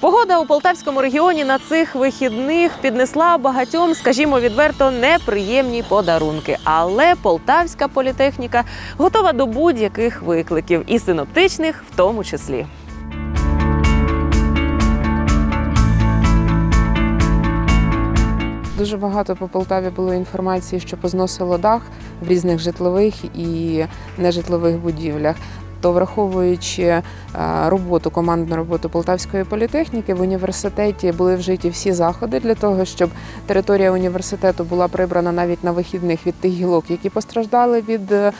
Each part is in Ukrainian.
Погода у Полтавському регіоні на цих вихідних піднесла багатьом, скажімо відверто, неприємні подарунки. Але Полтавська політехніка готова до будь-яких викликів, і синоптичних в тому числі. Дуже багато по Полтаві було інформації, що позносило дах в різних житлових і нежитлових будівлях. То враховуючи е, роботу, командну роботу Полтавської політехніки, в університеті були вжиті всі заходи для того, щоб територія університету була прибрана навіть на вихідних від тих гілок, які постраждали від е,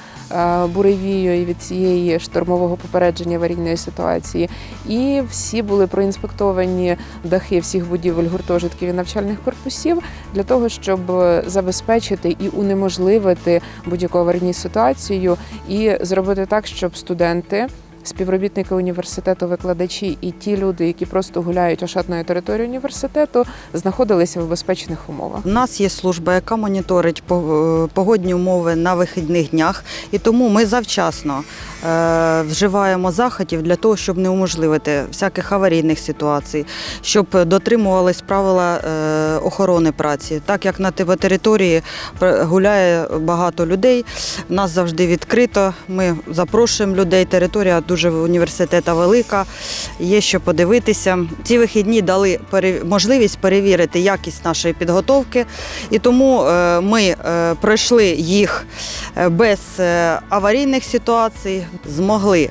буревію і від цієї штормового попередження аварійної ситуації. І всі були проінспектовані дахи всіх будівель гуртожитків і навчальних корпусів для того, щоб забезпечити і унеможливити будь-яку аварійну ситуацію, і зробити так, щоб студенти. Співробітники університету, викладачі і ті люди, які просто гуляють ошатною територією університету, знаходилися в безпечних умовах. У нас є служба, яка моніторить по- погодні умови на вихідних днях, і тому ми завчасно е, вживаємо заходів для того, щоб не уможливити всяких аварійних ситуацій, щоб дотримувались правила е, охорони праці. Так як на території гуляє багато людей, у нас завжди відкрито. Ми запрошуємо людей. Територія дуже університета велика, є що подивитися. Ці вихідні дали можливість перевірити якість нашої підготовки, і тому е, ми е, пройшли їх е, без аварійних ситуацій, змогли.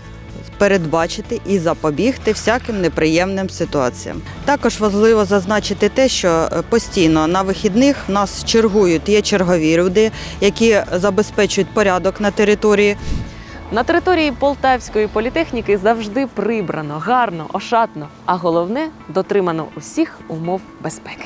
Передбачити і запобігти всяким неприємним ситуаціям. Також важливо зазначити те, що постійно на вихідних в нас чергують є чергові люди, які забезпечують порядок на території. На території Полтавської політехніки завжди прибрано, гарно, ошатно, а головне дотримано усіх умов безпеки.